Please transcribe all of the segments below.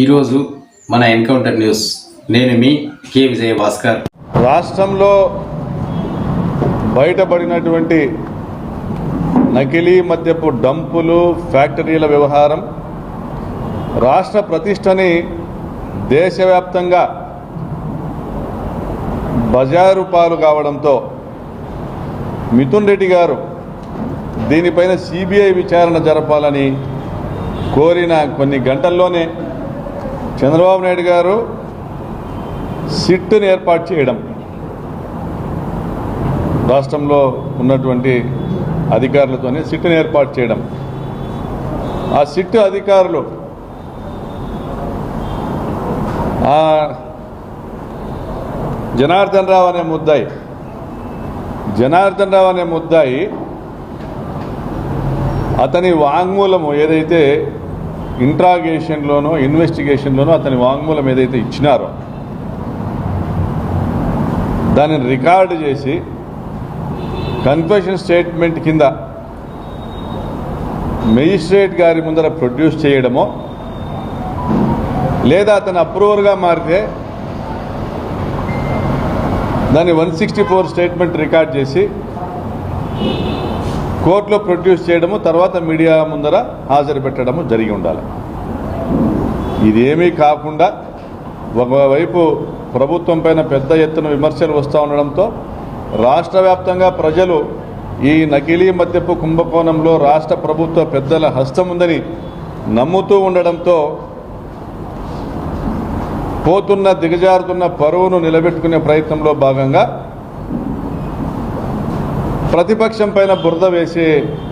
ఈరోజు మన encounter news. నేను మీ కే విజయ భాస్కర్ రాష్ట్రంలో బయటపడినటువంటి నకిలీ మద్యపు డంపులు ఫ్యాక్టరీల వ్యవహారం రాష్ట్ర ప్రతిష్టని దేశవ్యాప్తంగా బజారు పాలు కావడంతో మిథున్ రెడ్డి గారు దీనిపైన సిబిఐ విచారణ జరపాలని కోరిన కొన్ని గంటల్లోనే చంద్రబాబు నాయుడు గారు సిట్ని ఏర్పాటు చేయడం. రాష్ట్రంలో ఉన్నటువంటి అధికారులతోనే సిట్ని ఏర్పాటు చేయడం. ఆ సిట్ అధికారులు జనార్దన్ రావు అనే ముద్దాయి జనార్దన్ రావు అనే ముద్దాయి అతని వాంగ్మూలము ఏదైతే ఇంట్రాగేషన్లోనో ఇన్వెస్టిగేషన్లోనో అతని వాంగ్మూలం ఏదైతే ఇచ్చినారో దానిని రికార్డు చేసి కన్ఫెషన్ స్టేట్మెంట్ కింద మెజిస్ట్రేట్ గారి ముందర ప్రొడ్యూస్ చేయడమో లేదా అతను అప్రూవర్గా మారితే దాన్ని one sixty four statement record చేసి కోర్టులో ప్రొడ్యూస్ చేయడము తర్వాత మీడియా ముందర హాజరు పెట్టడము జరిగి ఉండాలి. ఇదేమీ కాకుండా ఒకవైపు ప్రభుత్వం పైన పెద్ద ఎత్తున విమర్శలు వస్తూ ఉండడంతో రాష్ట్ర వ్యాప్తంగా ప్రజలు ఈ నకిలీ మద్యపు కుంభకోణంలో రాష్ట్ర ప్రభుత్వ పెద్దల హస్తం ఉందని నమ్ముతూ ఉండడంతో పోతున్న దిగజారుతున్న పరువును నిలబెట్టుకునే ప్రయత్నంలో భాగంగా ప్రతిపక్షం పైన బురద వేసే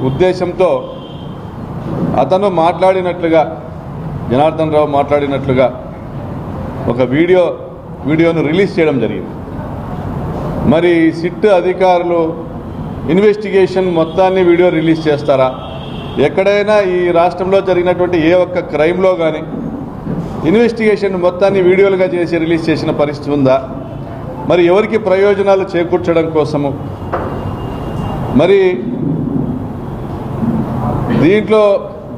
ఉద్దేశంతో అతను మాట్లాడినట్లుగా జనార్దన్ రావు మాట్లాడినట్లుగా ఒక వీడియో వీడియోను రిలీజ్ చేయడం జరిగింది. మరి సిట్ అధికారులు ఇన్వెస్టిగేషన్ మొత్తాన్ని వీడియో రిలీజ్ చేస్తారా? ఎక్కడైనా ఈ రాష్ట్రంలో జరిగినటువంటి ఏ ఒక్క క్రైమ్లో కానీ ఇన్వెస్టిగేషన్ మొత్తాన్ని వీడియోలుగా చేసి రిలీజ్ చేసిన పరిస్థితి ఉందా? మరి ఎవరికి ప్రయోజనాలు చేకూర్చడం కోసము మరి దీంట్లో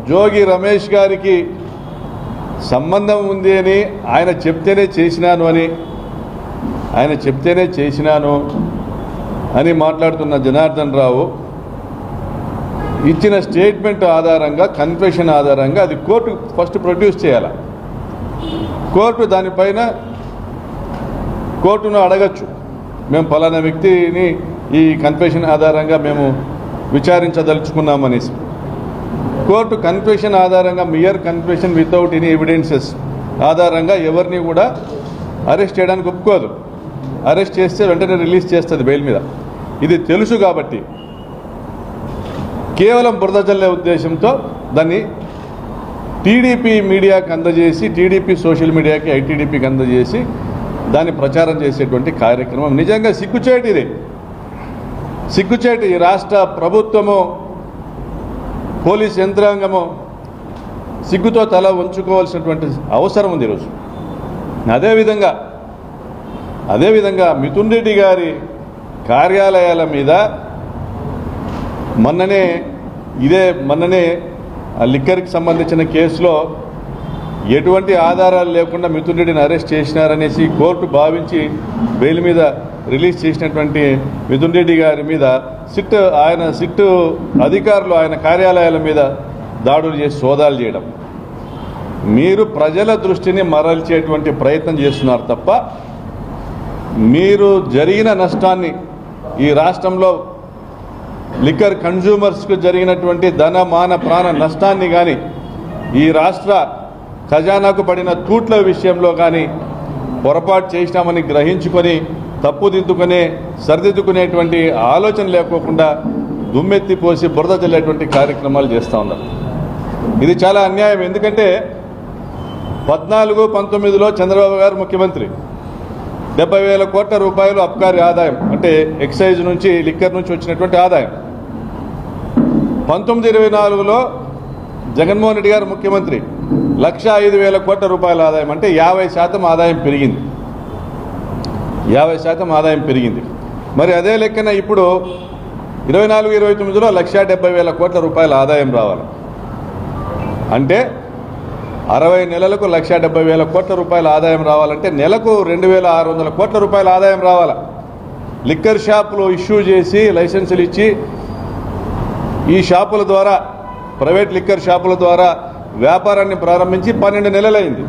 జోగి రమేష్ గారికి సంబంధం ఉంది అని ఆయన చెప్తేనే చేసినాను అని ఆయన చెప్తేనే చేసినాను అని మాట్లాడుతున్న జనార్దన్ రావు ఇచ్చిన స్టేట్మెంట్ ఆధారంగా కన్ఫెషన్ ఆధారంగా అది కోర్టు ఫస్ట్ ప్రొడ్యూస్ చేయాలి? కోర్టు దానిపైన కోర్టును అడగచ్చు. మేము ఫలానా వ్యక్తిని ఈ కన్ఫెషన్ ఆధారంగా మేము విచారించదలుచుకున్నామనేసి. కోర్టు కన్ఫెషన్ ఆధారంగా mere confession without any evidences ఆధారంగా ఎవరిని కూడా అరెస్ట్ చేయడానికి ఒప్పుకోదు. అరెస్ట్ చేస్తే వెంటనే రిలీజ్ చేస్తుంది బెయిల్ మీద. ఇది తెలుసు కాబట్టి కేవలం బురద జల్లే ఉద్దేశంతో దాన్ని టీడీపీ మీడియాకి అందజేసి టీడీపీ సోషల్ మీడియాకి ఐటీడీపీకి అందజేసి దాన్ని ప్రచారం చేసేటువంటి కార్యక్రమం. నిజంగా సిగ్గుచేటు సిగ్గుచేటు ఈ రాష్ట్ర ప్రభుత్వము పోలీస్ యంత్రాంగము సిగ్గుతో తల ఉంచుకోవాల్సినటువంటి అవసరం ఉంది ఈరోజు. అదేవిధంగా అదేవిధంగా మిథున్ రెడ్డి గారి కార్యాలయాల మీద మొన్ననే ఇదే మొన్ననే ఆ లిక్కర్కి సంబంధించిన కేసులో ఎటువంటి ఆధారాలు లేకుండా మిథున్ రెడ్డిని అరెస్ట్ చేసినారనేసి కోర్టు భావించి బెయిల్ మీద రిలీజ్ చేసినటువంటి మిథున్ రెడ్డి గారి మీద సిట్ ఆయన సిట్ అధికారులు ఆయన కార్యాలయాల మీద దాడులు చేసి సోదాలు చేయడం. మీరు ప్రజల దృష్టిని మరల్చేటువంటి ప్రయత్నం చేస్తున్నారు తప్ప మీరు జరిగిన నష్టాన్ని ఈ రాష్ట్రంలో లిక్కర్ కన్జ్యూమర్స్కు జరిగినటువంటి ధన మాన ప్రాణ నష్టాన్ని కానీ ఈ రాష్ట్ర ఖజానాకు పడిన తూట్ల విషయంలో కానీ పొరపాటు చేసినామని గ్రహించుకొని తప్పుదిద్దుకునే సరిదిద్దుకునేటువంటి ఆలోచన లేకోకుండా దుమ్మెత్తి పోసి బురద చల్లేటువంటి కార్యక్రమాలు చేస్తూ ఉన్నారు. ఇది చాలా అన్యాయం. ఎందుకంటే పద్నాలుగు పంతొమ్మిదిలో చంద్రబాబు గారు ముఖ్యమంత్రి. డెబ్బై వేల కోట్ల రూపాయలు అబ్కారీ ఆదాయం అంటే ఎక్సైజ్ నుంచి లిక్కర్ నుంచి వచ్చినటువంటి ఆదాయం. పంతొమ్మిది ఇరవై నాలుగులో జగన్మోహన్ రెడ్డి గారు ముఖ్యమంత్రి లక్ష ఐదు వేల కోట్ల రూపాయల ఆదాయం అంటే యాభై శాతం ఆదాయం పెరిగింది. యాభై శాతం ఆదాయం పెరిగింది. మరి అదే లెక్కన ఇప్పుడు ఇరవై నాలుగు ఇరవై తొమ్మిదిలో లక్ష డెబ్బై వేల కోట్ల రూపాయల ఆదాయం రావాలి. అంటే అరవై నెలలకు లక్ష డెబ్బై వేల కోట్ల రూపాయల ఆదాయం రావాలంటే నెలకు రెండు వేల ఆరు వందల కోట్ల రూపాయల ఆదాయం రావాలి? లిక్కర్ షాపులు ఇష్యూ చేసి లైసెన్సులు ఇచ్చి ఈ షాపుల ద్వారా ప్రైవేట్ లిక్కర్ షాపుల ద్వారా వ్యాపారాన్ని ప్రారంభించి పన్నెండు నెలలైంది.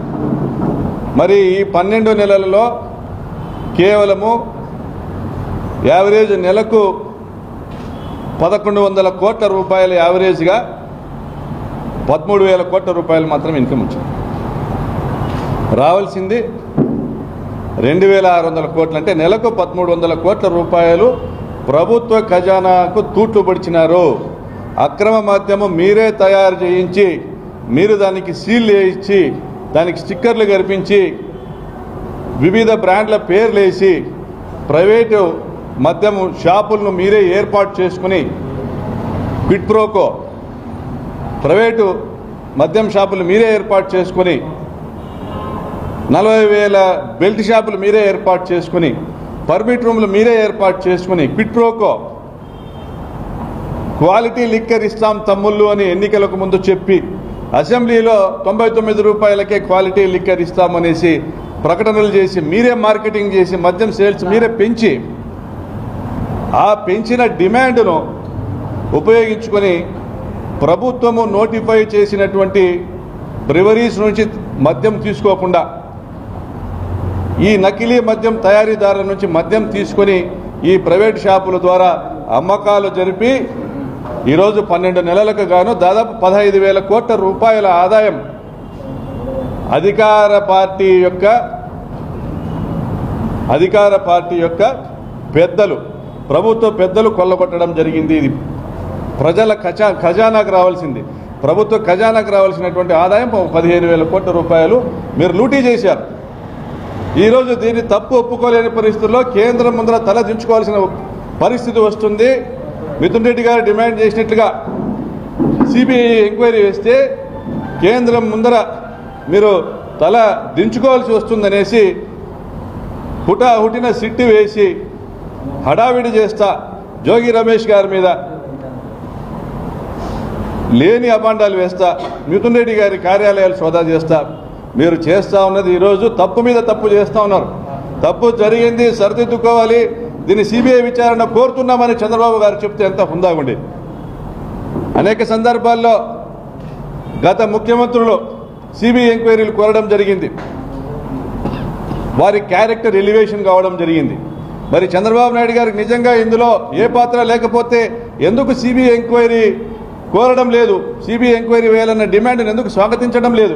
మరి ఈ పన్నెండు నెలలలో కేవలము యావరేజ్ నెలకు పదకొండు వందల కోట్ల రూపాయల యావరేజ్గా పదమూడు వేల కోట్ల రూపాయలు మాత్రం ఇన్కమ్ వచ్చింది. రావాల్సింది రెండు వేల ఆరు వందల కోట్లు అంటే నెలకు పదమూడు వందల కోట్ల రూపాయలు ప్రభుత్వ ఖజానాకు తూట్లు పడిచినారు. అక్రమ మద్యము మీరే తయారు చేయించి మీరు దానికి సీల్ వేయించి దానికి స్టిక్కర్లు కనిపించి వివిధ బ్రాండ్ల పేర్లు వేసి ప్రైవేటు మద్యము షాపులను మీరే ఏర్పాటు చేసుకుని క్విట్ ప్రోకో ప్రైవేటు మద్యం షాపులు మీరే ఏర్పాటు చేసుకుని నలభై వేల బెల్ట్ షాపులు మీరే ఏర్పాటు చేసుకుని పర్మిట్ రూమ్లు మీరే ఏర్పాటు చేసుకుని క్విట్ ప్రోకో క్వాలిటీ లిక్కర్ ఇస్తాం తమ్ముళ్ళు అని ఎన్నికలకు ముందు చెప్పి అసెంబ్లీలో తొంభై తొమ్మిది రూపాయలకే క్వాలిటీ లిక్కర్ ఇస్తామనేసి ప్రకటనలు చేసి మీరే మార్కెటింగ్ చేసి మద్యం సేల్స్ మీరే పెంచి ఆ పెంచిన డిమాండ్ను ఉపయోగించుకొని ప్రభుత్వము నోటిఫై చేసినటువంటి బ్రివరీస్ నుంచి మద్యం తీసుకోకుండా ఈ నకిలీ మద్యం తయారీదారుల నుంచి మద్యం తీసుకొని ఈ ప్రైవేట్ షాపుల ద్వారా అమ్మకాలు జరిపి ఈరోజు పన్నెండు నెలలకు గాను దాదాపు పదహైదు వేల కోట్ల రూపాయల ఆదాయం అధికార పార్టీ యొక్క అధికార పార్టీ యొక్క పెద్దలు ప్రభుత్వ పెద్దలు కొల్లగొట్టడం జరిగింది. ఇది ప్రజల ఖజా ఖజానాకు రావాల్సింది. ప్రభుత్వ ఖజానాకు రావాల్సినటువంటి ఆదాయం పదిహేను వేల కోట్ల రూపాయలు మీరు లూటీ చేశారు. ఈరోజు దీన్ని తప్పు ఒప్పుకోలేని పరిస్థితుల్లో కేంద్రం ముందర తల దించుకోవాల్సిన పరిస్థితి వస్తుంది. మిథున్ రెడ్డి గారు డిమాండ్ చేసినట్లుగా సిబిఐ ఎంక్వైరీ వేస్తే కేంద్రం ముందర మీరు తల దించుకోవాల్సి వస్తుందనేసి హుటా హుటిన సిట్టు వేసి హడావిడి చేస్తా జోగి రమేష్ గారి మీద లేని అభాండాలు వేస్తా మిథున్ రెడ్డి గారి కార్యాలయాలు సోదా చేస్తా. మీరు చేస్తా ఉన్నది ఈరోజు తప్పు మీద తప్పు చేస్తా ఉన్నారు. తప్పు జరిగింది సరిదిద్దుకోవాలి. దీన్ని సిబిఐ విచారణ కోరుతున్నామని చంద్రబాబు గారు చెప్తే ఎంత హుందాగుండి. అనేక సందర్భాల్లో గత ముఖ్యమంత్రులు సిబిఐ ఎంక్వైరీలు కోరడం జరిగింది. వారి క్యారెక్టర్ ఎలివేషన్ కావడం జరిగింది. మరి చంద్రబాబు నాయుడు గారికి నిజంగా ఇందులో ఏ పాత్ర లేకపోతే ఎందుకు సిబిఐ ఎంక్వైరీ కోరడం లేదు? సిబిఐ ఎంక్వైరీ వేయాలన్న డిమాండ్ని ఎందుకు స్వాగతించడం లేదు?